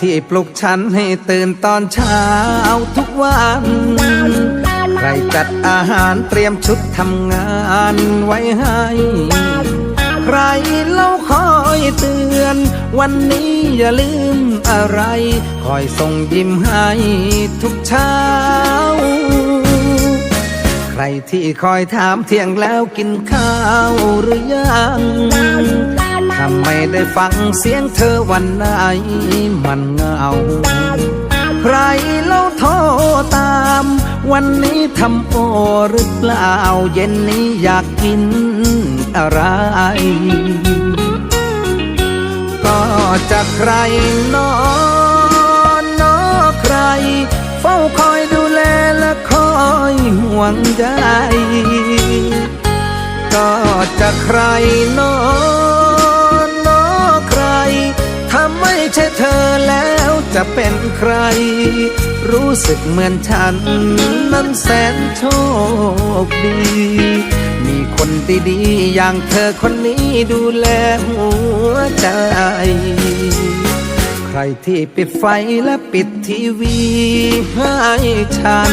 ที่ปลุกฉันให้ตื่นตอนเช้าทุกวัน ใครจัดอาหารเตรียมชุดทำงานไว้ให้ ใครเล่าคอยเตือน วันนี้อย่าลืมอะไร คอยส่งยิ้มให้ทุกเช้า ใครที่คอยถามเที่ยงแล้วกินข้าวหรือยัง ไม่ได้ฟังเสียงเธอวันไหนมันเงา ใครเล่าโทรตาม วันนี้ทำโอหรือเปล่า เย็นนี้อยากกินอะไร ก็จะใครนอนนอใคร เฝ้าคอยดูแลและคอยห่วงใยก็จะใครนอน จะเป็นใคร รู้สึกเหมือนฉัน นั้นแสนโชคดี มีคนดีๆอย่างเธอคนนี้ดูแลหัวใจ ใครที่ปิดไฟและปิดทีวีให้ฉัน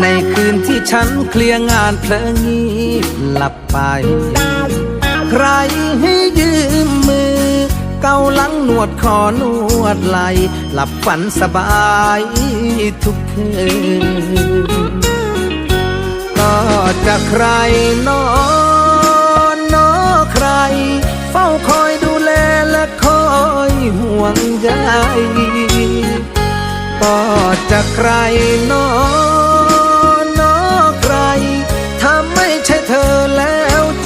ในคืนที่ฉันเคลียร์งานเพลิงงีบหลับไป ใครให้ยื เกาหลังนวดคอนวดไหลหลับฝันสบายทุกคืนก็จะใครนอนนอใคร เฝ้าคอยดูแลและคอยห่วงใยก็จะใครนอน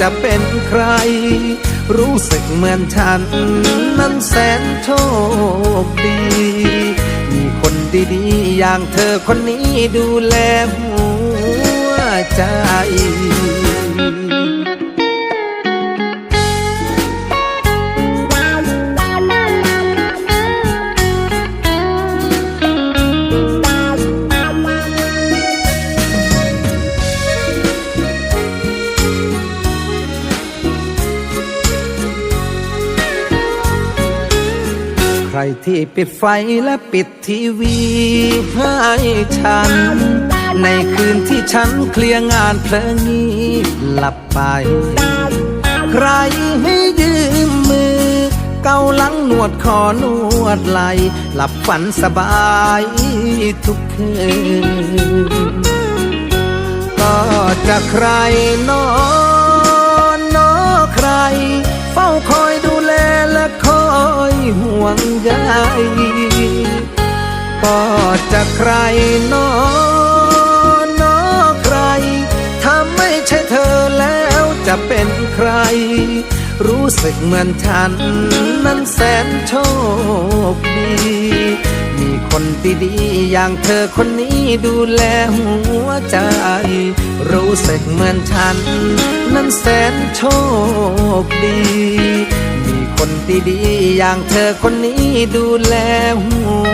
จะเป็นใคร รู้สึกเหมือนฉัน นั้นแสนโชคดี มีคนดีๆ อย่างเธอคนนี้ดูแลหัวใจ ใครที่ปิดไฟและปิดทีวีให้ฉัน ในคืนที่ฉันเคลียร์งานเพลิงงีบหลับไป ใครให้ยืมมือ เกาหลังนวดคอนวดไหล หลับฝันสบายทุกคืน ก็จะใครนอน วงใยก็จะใครนอนนอใคร ถ้าไม่ใช่เธอแล้วจะเป็นใคร รู้สึกเหมือนฉันนั้นแสนโชคดี มีคนดีๆอย่างเธอคนนี้ดูแลหัวใจ รู้สึกเหมือนฉันนั้นแสนโชคดีมี คนดีๆอย่างเธอคนนี้ดูแลหัว